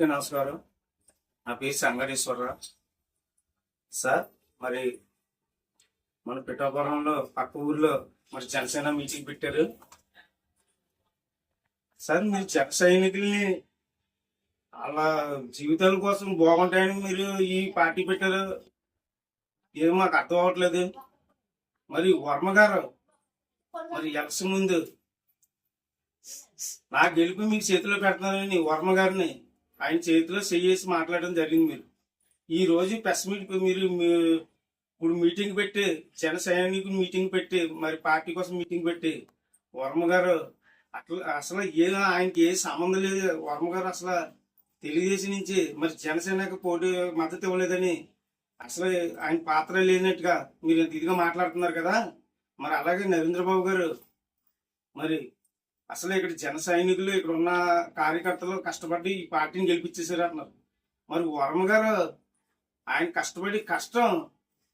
అందరికీ నమస్కారం నా పేరు సంగరేశ్వరరావు సార్ మరి మన పిఠాపురంలో పక్క ఊర్లో మరి జనసేన మీటింగ్ పెట్టారు. సార్ మీరు జన సైనికుల్ని అలా జీవితాల కోసం బాగుంటాయని మీరు ఈ పార్టీ పెట్టారు. ఏం మాకు అర్థం అవ్వట్లేదు. మరి వర్మ గారు మరి ఎలక్షన్ ముందు నా గెలుపు మీకు చేతిలో పెడతానని వర్మ గారిని ఆయన చేతిలో చెయ్యేసి మాట్లాడడం జరిగింది మీరు. ఈ రోజు ప్రెస్ మీట్ మీరు మీ- ఇప్పుడు మీటింగ్ పెట్టి జన సైనికులు మీటింగ్ పెట్టి మరి పార్టీ కోసం మీటింగ్ పెట్టి వర్మ గారు అట్లా అసలు ఏ ఆయనకి ఏ సంబంధం లేదు. వర్మ గారు అసలు తెలుగుదేశం నుంచి మరి జనసేనకు పోటీ మద్దతు ఇవ్వలేదని అసలు ఆయన పాత్ర లేనట్టుగా మీరు ఇంత ఇదిగా మాట్లాడుతున్నారు కదా. మరి అలాగే నరేంద్రబాబు గారు మరి అసలు ఇక్కడ జన సైనికులు ఇక్కడ ఉన్న కార్యకర్తలు కష్టపడి ఈ పార్టీని గెలిపించేశారు అంటున్నారు. మరి వర్మ గారు ఆయన కష్టపడి కష్టం.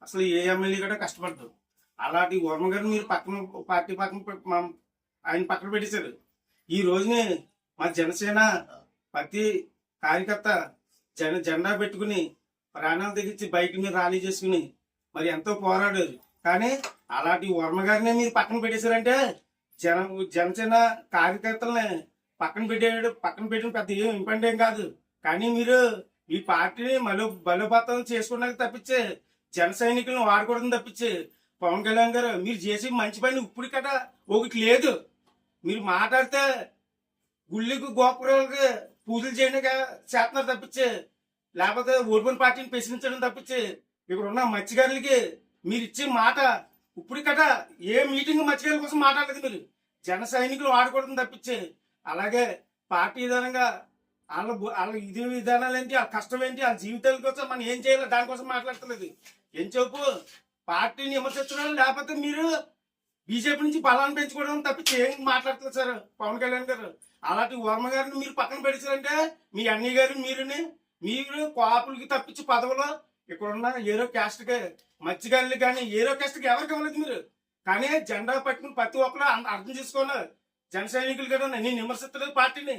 అసలు ఏ ఎమ్మెల్యే కూడా కష్టపడ్డారు అలాంటి వర్మ గారు మీరు పక్కన పార్టీ పక్కన ఆయన పక్కన పెట్టేశారు. ఈ రోజునే మా జనసేన ప్రతి కార్యకర్త జన జెండా పెట్టుకుని ప్రాణాలు తెగించి బైక్ మీద ర్యాలీ చేసుకుని మరి ఎంతో పోరాడారు. కానీ అలాంటి వర్మ గారినే మీరు పక్కన పెట్టేశారంటే జన జనసేన కార్యకర్తలని పక్కన పెట్టేవాడు పక్కన పెట్టిన పెద్ద ఏం ఇంపార్టెంట్ ఏం కాదు. కానీ మీరు ఈ పార్టీని మలో బలోపేతం చేసుకున్నాక తప్పించే జన సైనికులను వాడుకోవడం తప్పించి పవన్ కళ్యాణ్ గారు మీరు చేసే మంచి పని ఇప్పుడు కదా ఒకటి లేదు. మీరు మాట్లాడితే గుళ్ళకి గోపురాలకి పూజలు చేయడానికి చేస్తున్నారు తప్పించి లేకపోతే ఓర్బన్ పార్టీని ప్రశ్నించడం తప్పించి ఇక్కడ ఉన్న మత్స్యకారులకి మీరు ఇచ్చే మాట ఇప్పుడు కట ఏ మీటింగ్ మత్స్యకారుల కోసం మాట్లాడలేదు మీరు? జన సైనికులు వాడుకోవడం తప్పించే. అలాగే పార్టీ విధానంగా వాళ్ళ వాళ్ళ ఇది విధానాలు ఏంటి వాళ్ళ కష్టం ఏంటి వాళ్ళ జీవితాల కోసం మనం ఏం చేయాలి దానికోసం మాట్లాడతలేదు. ఏం చెప్పు? పార్టీని విమర్శించడం లేకపోతే మీరు బీజేపీ నుంచి బలాన్ని పెంచుకోవడం తప్పించి ఏం మాట్లాడుతున్నారు సార్ పవన్ కళ్యాణ్ గారు? అలాంటి వర్మ గారిని మీరు పక్కన పెడిచారంటే మీ అన్నయ్య గారు మీరుని మీరు కాపులకి తప్పించి పదవులో ఇక్కడ ఉన్న ఏరో క్యాస్ట్కి మత్స్యకారులు కానీ ఏరో క్యాస్ట్కి ఎవరికి ఇవ్వలేదు మీరు? కానీ జెండా పట్టుకుని ప్రతి ఒక్కరు అర్థం చేసుకోవాలి జన సైనికులు కదా నేను విమర్శిస్తలేదు పార్టీని.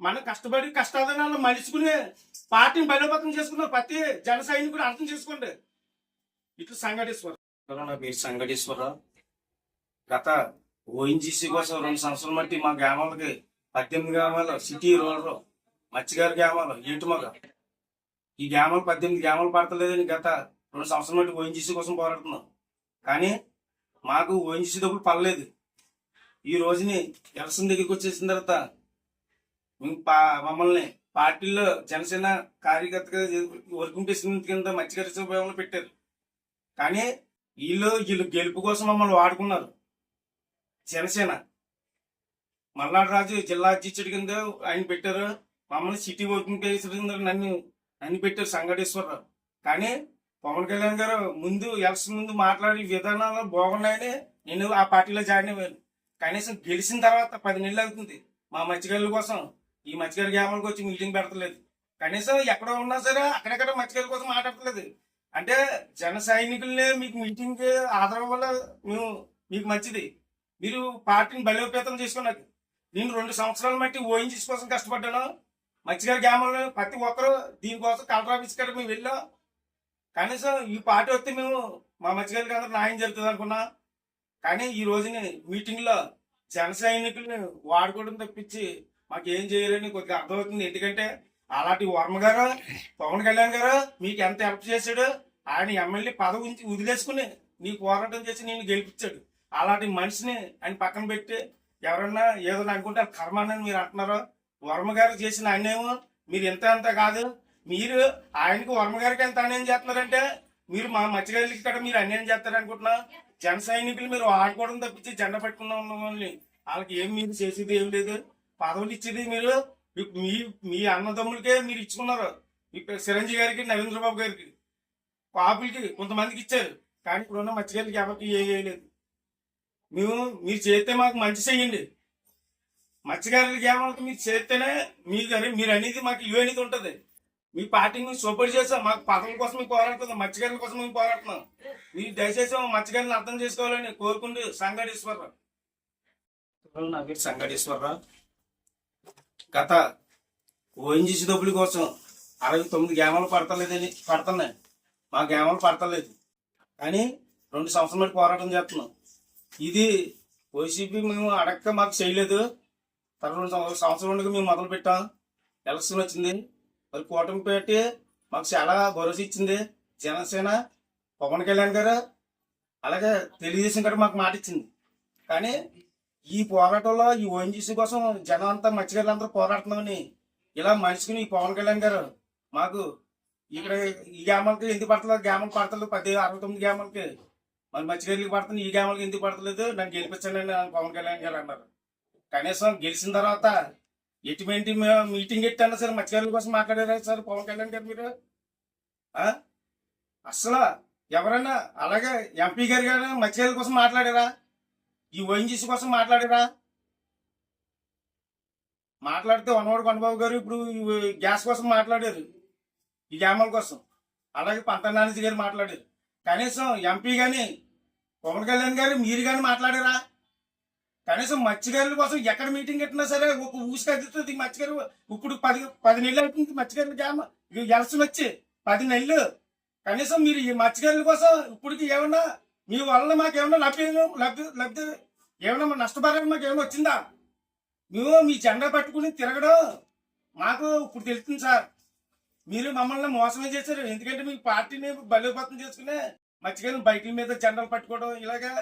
మనం కష్టపడి కష్టాదనాలు మలుచుకుని పార్టీని బలోపేతం చేసుకున్నారు ప్రతి జన సైనికుడు అర్థం చేసుకోండి. ఇట్లు సంగటేశ్వర నా పేరు సంగటేశ్వరరావు గత ఓఎన్జీసీ కోసం రెండు సంవత్సరాల మట్టి మా గ్రామాలకి పద్దెనిమిది గ్రామాలు సిటీ రోడ్లు మత్స్యగారి గ్రామాలు ఏటుమగ ఈ గ్రామాలు పద్దెనిమిది గ్రామాలు పడతలేదని గత రెండు సంవత్సరం మట్టి ఓఎన్జీసీ కోసం పోరాడుతున్నాం. కానీ మాకు ఓఎన్జీసీ డబ్బులు పడలేదు. ఈ రోజుని ఎలక్షన్ దగ్గరికి వచ్చేసిన తర్వాత పా- మమ్మల్ని పార్టీలో జనసేన కార్యకర్తగా వర్కింగ్ ప్రెసిడెంట్ కింద మత్స్యగారి పెట్టారు. కానీ వీళ్ళు వీళ్ళు గెలుపు కోసం మమ్మల్ని వాడుకున్నారు. జనసేన. మల్నాడు రాజు జిల్లా అధ్యక్షుడి కింద ఆయన పెట్టారు. మమ్మల్ని సిటీ వర్కింగ్ ప్రెసిడెంట్ నన్ను అని పెట్టారు సంగటేశ్వరరావు. కానీ పవన్ కళ్యాణ్ గారు ముందు ఎలక్షన్ ముందు మాట్లాడే విధానాలు బాగున్నాయని నేను ఆ పార్టీలో జాయిన్ అయ్యాను. కనీసం గెలిచిన తర్వాత పది నెలలు అవుతుంది. మా మత్స్యకారుల కోసం ఈ మత్స్యకారు గ్రామాలకు వచ్చి మీటింగ్ పెడతలేదు. కనీసం ఎక్కడ ఉన్నా సరే అక్కడెక్కడ మత్స్యకారుల కోసం మాట్లాడతలేదు. అంటే జన సైనికులనే మీకు మీటింగ్ ఆధారం వల్ల మేము మీకు మంచిది. మీరు పార్టీని బలోపేతం చేసుకున్నారు నేను రెండు సంవత్సరాల మట్టి ఓఎన్జీసీ కోసం కష్టపడ్డాను. మంచిగా గ్రామంలో ప్రతి ఒక్కరు దీనికోసం కలెక్టర్ ఆఫీస్ కాడ మేము వెళ్ళాం. కనీసం ఈ పార్టీ వస్తే మేము మా మత్స్యకారులకి అందరూ న్యాయం జరుగుతుంది అనుకున్నా. కానీ ఈ రోజుని మీటింగ్లో జన సైనికుల్ని వాడుకోవడం తప్పించి మాకు ఏం చేయాలని కొద్దిగా అర్థమవుతుంది. ఎందుకంటే అలాంటి వర్మ గారు పవన్ కళ్యాణ్ గారు మీకు ఎంత హెల్ప్ చేశాడు ఆయన ఎమ్మెల్యే పదవి ఉంచి వదిలేసుకుని నీ పోరాటం చేసి నేను గెలిపించాడు. అలాంటి మనిషిని ఆయన పక్కన పెట్టి ఎవరన్నా ఏదో అనుకుంటే అది కర్మానని మీరు అంటున్నారు వర్మగారు చేసిన అన్యాయం మీరు ఎంత అంత కాదు. మీరు ఆయనకు వర్మ గారికి ఎంత అన్యాయం చేస్తున్నారంటే మీరు మా మత్స్యకారులకి ఇక్కడ మీరు అన్యాయం చేస్తారు అనుకుంటున్నా జన సైనికులు మీరు ఆడుకోవడం తప్పించి జెండా పెట్టుకున్న ఉన్న వాళ్ళని వాళ్ళకి ఏం మీరు చేసేది ఏం లేదు. పదవులు ఇచ్చేది మీరు. మీ- మీ అన్నదమ్ములకే మీరు ఇచ్చుకున్నారు. చిరంజీవి గారికి నరేంద్ర బాబు గారికి. పాపులకి కొంతమందికి ఇచ్చారు. కానీ ఇప్పుడున్న మత్స్యకారులకి ఎవరికి ఏం చేయలేదు మేము మీరు చేస్తే మాకు మంచి చెయ్యండి. మత్స్యకారులకి ఏమవుతుంది మీరు చేస్తేనే మీకు అని మీరు అనేది మాకు ఇల్లు అనేది ఉంటుంది. మీ పార్టీని మేము సపోర్ట్ చేస్తాం మాకు పదవుల కోసం మేము పోరాడుతున్నాం మత్స్యకారుల కోసం మేము పోరాడుతున్నాం. మీరు దయచేసి మత్స్యకారులను అర్థం చేసుకోవాలని కోరుకుంటూ సంగడేశ్వరరావు నా పేరు సంగడేశ్వరరావు గత ఓఎన్జీసీ డబ్బుల కోసం అరవై తొమ్మిది గ్రామాలు పడతలేదని పడుతున్నాయి. మా గ్రామాలు పడతలేదు. కానీ రెండు సంవత్సరాల పోరాటం చేస్తున్నాం. ఇది వైసీపీ మేము అడక్క మాకు చేయలేదు. తర్వాత రెండు సంవత్సరం ఉండగా మేము మొదలు పెట్టాం. ఎలక్షన్ వచ్చింది. మరి కూటమి పెట్టి మాకు చాలా భరోసా ఇచ్చింది. జనసేన పవన్ కళ్యాణ్ గారు అలాగే తెలుగుదేశం గారు మాకు మాట ఇచ్చింది. కానీ ఈ పోరాటంలో ఈ ఓఎన్జీసీ కోసం జనం అంతా మత్స్యకారులందరూ పోరాడుతున్నామని ఇలా మనిషికి ఈ పవన్ కళ్యాణ్ గారు మాకు ఇక్కడ ఈ గ్రామాలకి ఎందుకు పడతలేదు? గ్రామం పడతలేదు. పది అరవై తొమ్మిది గ్రామాలకి మరి మత్స్యకారులకి పడుతుంది ఈ గ్రామాలకి ఎందుకు పడతలేదు? నన్ను గెలిపించండి అని పవన్ కళ్యాణ్ గారు అన్నారు. కనీసం గెలిచిన తర్వాత ఎటువంటి మీటింగ్ ఎట్టన్నా సరే మత్స్యకారుల కోసం మాట్లాడారా సార్? పవన్ కళ్యాణ్ గారు మీరు? అసలు ఎవరైనా అలాగే ఎంపీ గారు గారు మత్స్యకారుల కోసం మాట్లాడారా? ఈ ఓఎన్జీసీ కోసం మాట్లాడారా? మాట్లాడితే వనవాడు కొండబాబు గారు ఇప్పుడు గ్యాస్ కోసం మాట్లాడారు. ఈ గ్రామాల కోసం. అలాగే పంత గారు మాట్లాడారు. కనీసం ఎంపీ కానీ పవన్ కళ్యాణ్ గారు మీరు కానీ మాట్లాడారా? కనీసం మత్స్యకారుల కోసం ఎక్కడ మీటింగ్ పెట్టినా సరే ఒక ఊసి తగ్గుతుంది మత్స్యకారు. ఇప్పుడు పది పది నెలలు అవుతుంది మత్స్యకారుల జామ. ఎలసి వచ్చి పది నెలలు. కనీసం మీరు ఈ మత్స్యకారుల కోసం ఇప్పటికి ఏమన్నా మీ వలన మాకు ఏమన్నా లబ్ధి లబ్ధి లబ్ధి ఏమన్నా నష్టపరం మాకు ఏమైనా వచ్చిందా? మేము మీ జెండా పట్టుకుని తిరగడం మాకు ఇప్పుడు తెలుస్తుంది సార్. మీరు మమ్మల్ని మోసమే చేశారు. ఎందుకంటే మీ పార్టీని బలోపేతం చేసుకునే మత్స్యకారులు బైకుల మీద జెండాలు పట్టుకోవడం ఇలాగా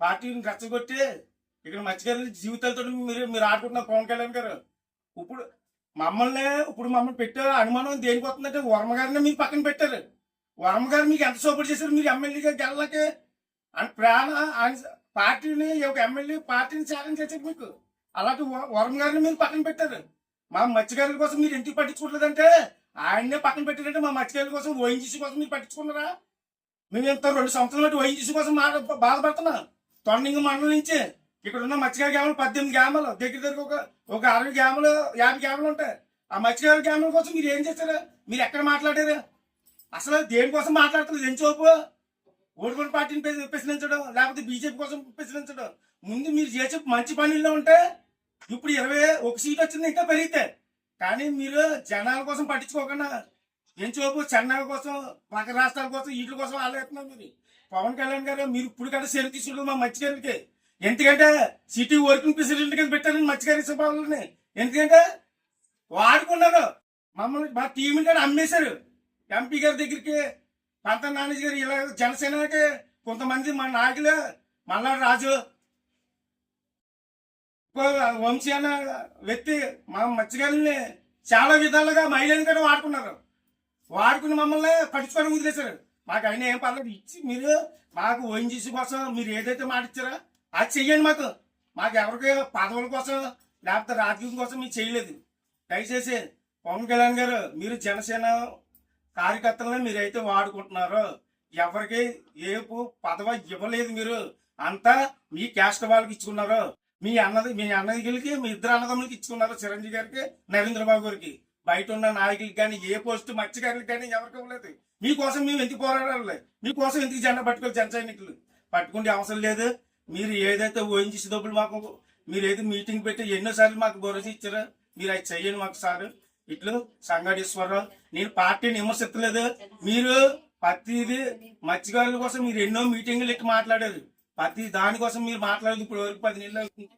పార్టీని రెచ్చగొట్టి ఇక్కడ మంచిగా జీవితాలతో మీరు మీరు ఆడుకుంటున్నారు పవన్ కళ్యాణ్ గారు. ఇప్పుడు మమ్మల్ని ఇప్పుడు మమ్మల్ని పెట్టారు అనుమానం దేనికి వస్తుందంటే వర్మ గారిని మీరు పక్కన పెట్టారు. వర్మ గారు మీకు ఎంత సపోర్ట్ చేశారు? మీరు ఎమ్మెల్యేగా గెలలకి అని ప్రాణ ఆయన పార్టీని ఒక ఎమ్మెల్యే పార్టీని ఛాలెంజ్ చేశారు మీకు. అలాంటి వ- వరం గారిని మీరు పక్కన పెట్టారు. మా మత్స్యకారుల కోసం మీరు ఎందుకు పట్టించుకోవట్లేదంటే ఆయన్నే పక్కన పెట్టారంటే మా మత్స్యకారుల కోసం ఓఎన్జీసీ కోసం మీరు పట్టించుకున్నారా? మేము ఇంత రెండు సంవత్సరాలు ఓఎన్జీసీ కోసం మా బాధపడుతున్నాం. తొండింగ్ మండలం నుంచి ఇక్కడ ఉన్న మత్స్యకారు గ్యామలు పద్దెనిమిది గ్యామలు దగ్గర దగ్గర ఒక ఒక అరవై గ్యామలు యాభై గ్యామలు ఉంటాయి. ఆ మత్స్యకారు గ్యామల కోసం మీరు ఏం చేశారు? మీరు ఎక్కడ మాట్లాడారు? అసలు దేనికోసం మాట్లాడుతున్నారు? ఎంచోపు చూపు? ఓడిపోయిన పార్టీని ప్రశ్నించడం లేకపోతే బీజేపీ కోసం ప్రశ్నించడం ముందు మీరు చేసే మంచి పనుల్లో ఉంటే ఇప్పుడు ఇరవై ఒక సీట్ వచ్చింది ఇంకా పెరిగితే. కానీ మీరు జనాల కోసం పట్టించుకోకుండా ఏం చూపు? చెన్నై కోసం పక్క రాష్ట్రాల కోసం వీటి కోసం ఆలోచిస్తున్నారు మీరు. పవన్ కళ్యాణ్ గారు మీరు ఇప్పుడు కదా సెలవు తీసుకుంటారు మా మత్స్యకారులకి. ఎందుకంటే సిటీ వర్కింగ్ ప్రెసిడెంట్ కింద పెట్టారు మత్స్యకారి సభలని. ఎందుకంటే వాడుకున్నారు మమ్మల్ని మా టీం కూడా అమ్మేశారు. ఎంపీ గారి దగ్గరికి పంత నానేజ్ గారు ఇలా జనసేనకి కొంతమంది మా నాయకులు మల్లాడు రాజు. వంశీయన వంశీ అన్న వ్యక్తి మా మత్స్యకారుల్ని చాలా విధాలుగా మహిళలను కూడా వాడుకున్నారు. వాడుకుని మమ్మల్ని పట్టించుకొని వదిలేశారు. మాకు అయినా ఏం పర్లేదు ఇచ్చి మీరు మాకు ఓఎన్జీసీ కోసం మీరు ఏదైతే మాట ఇచ్చారో అది చెయ్యండి మాకు మాకు ఎవరికి పదవుల కోసం లేకపోతే రాజకీయం కోసం మీరు చేయలేదు. దయచేసి పవన్ కళ్యాణ్ గారు మీరు జనసేన కార్యకర్తలను మీరైతే వాడుకుంటున్నారో ఎవరికి ఏపు పదవ ఇవ్వలేదు మీరు. అంతా మీ క్యాస్ట్ వాళ్ళకి ఇచ్చుకున్నారు మీ అన్నది మీ అన్నదికి మీ ఇద్దరు అన్నదమ్ములకి ఇచ్చుకున్నారు చిరంజీవి గారికి నరేంద్ర బాబు గారికి. బయట ఉన్న నాయకులకి కానీ ఏ పోస్ట్ మత్స్యకారులకి కానీ ఎవరికి ఇవ్వలేదు. మీకోసం మేము ఎందుకు పోరాడాలి? మీకోసం ఎందుకు జెండా పట్టుకోవాలి జన సైనికులు పట్టుకునే అవసరం లేదు. మీరు ఏదైతే ఓఎన్జీసీ డబ్బులు మాకు మీరు ఏదో మీటింగ్ పెట్టి ఎన్నోసార్లు మాకు భరోసా ఇచ్చారో మీరు అది చెయ్యండి మాకు సార్. ఇట్లు సంగడేశ్వరరావు నేను పార్టీని విమర్శించలేదు మీరు ప్రతిది మత్స్యకారుల కోసం మీరు ఎన్నో మీటింగ్లు ఎక్కి మాట్లాడారు. ప్రతి దానికోసం మీరు మాట్లాడేది ఇప్పుడు వరకు పది నెలలు అవుతుంది.